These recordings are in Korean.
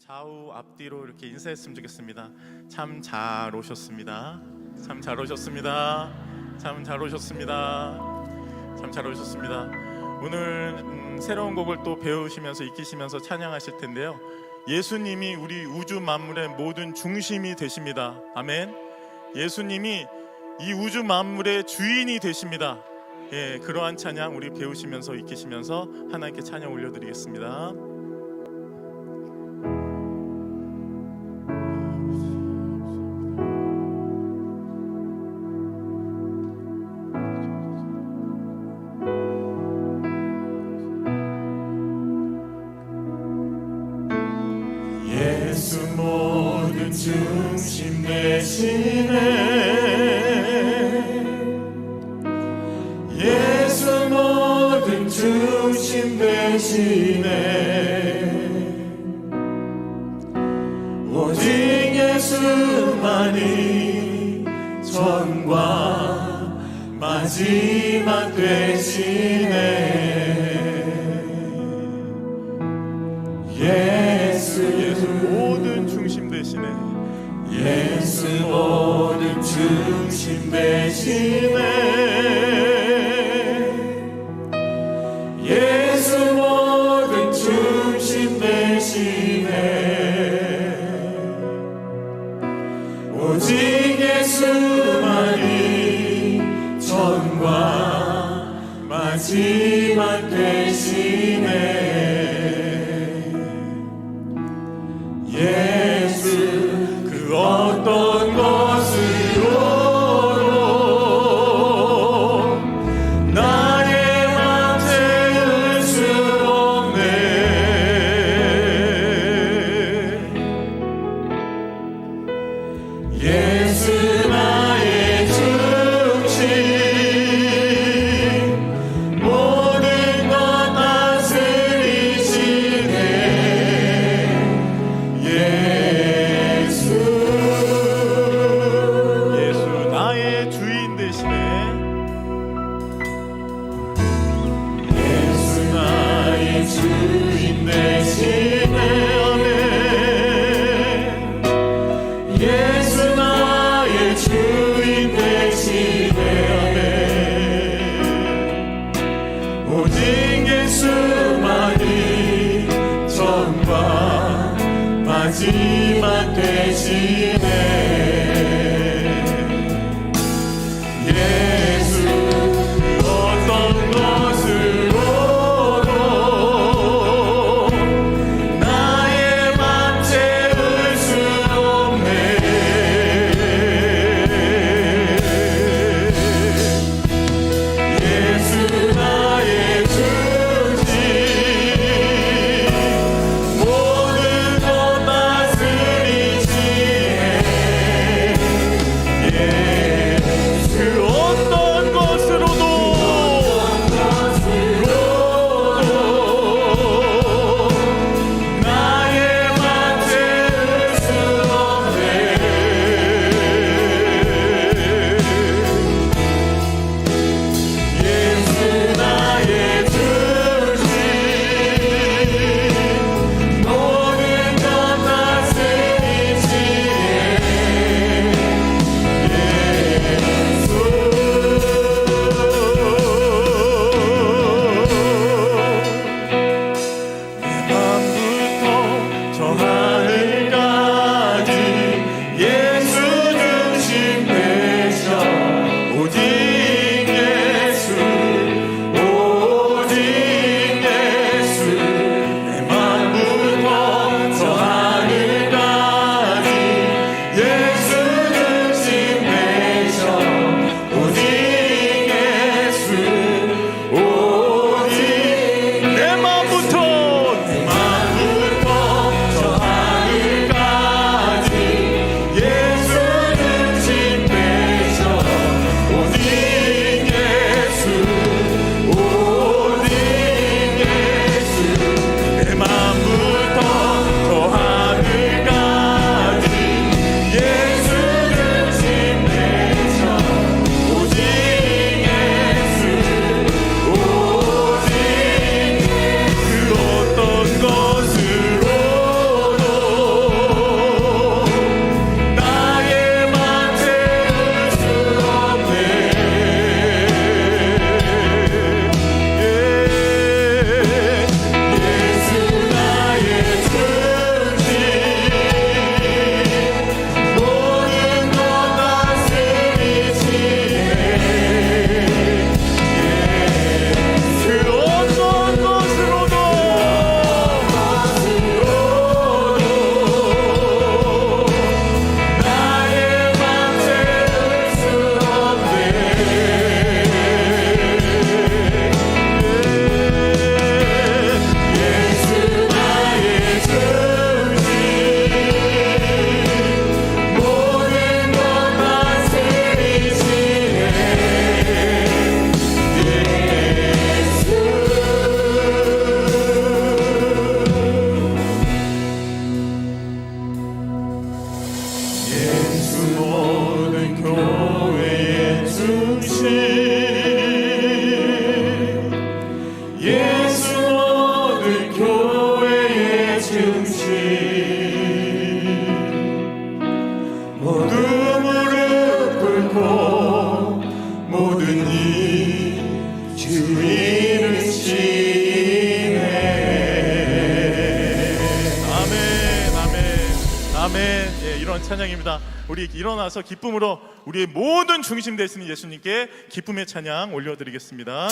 좌우 앞뒤로 이렇게 인사했으면 좋겠습니다. 참 잘 오셨습니다. 참 잘 오셨습니다. 참 잘 오셨습니다. 참 잘 오셨습니다. 오늘 음, 새로운 곡을 또 배우시면서 익히시면서 찬양하실 텐데요. 예수님이 우리 우주 만물의 모든 중심이 되십니다. 아멘. 예수님이 이 우주 만물의 주인이 되십니다. 예, 그러한 찬양 우리 배우시면서 익히시면서 하나님께 찬양 올려드리겠습니다. 중심 되시네 예수 모든 중심 되시네 오직 예수만이 전과 마지막 되시네. 예수 예수 되시네. 예수 모든 중심 되시네 찬양입니다. 우리 일어나서 기쁨으로 우리의 모든 중심 되시는 예수님께 기쁨의 찬양 올려드리겠습니다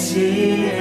마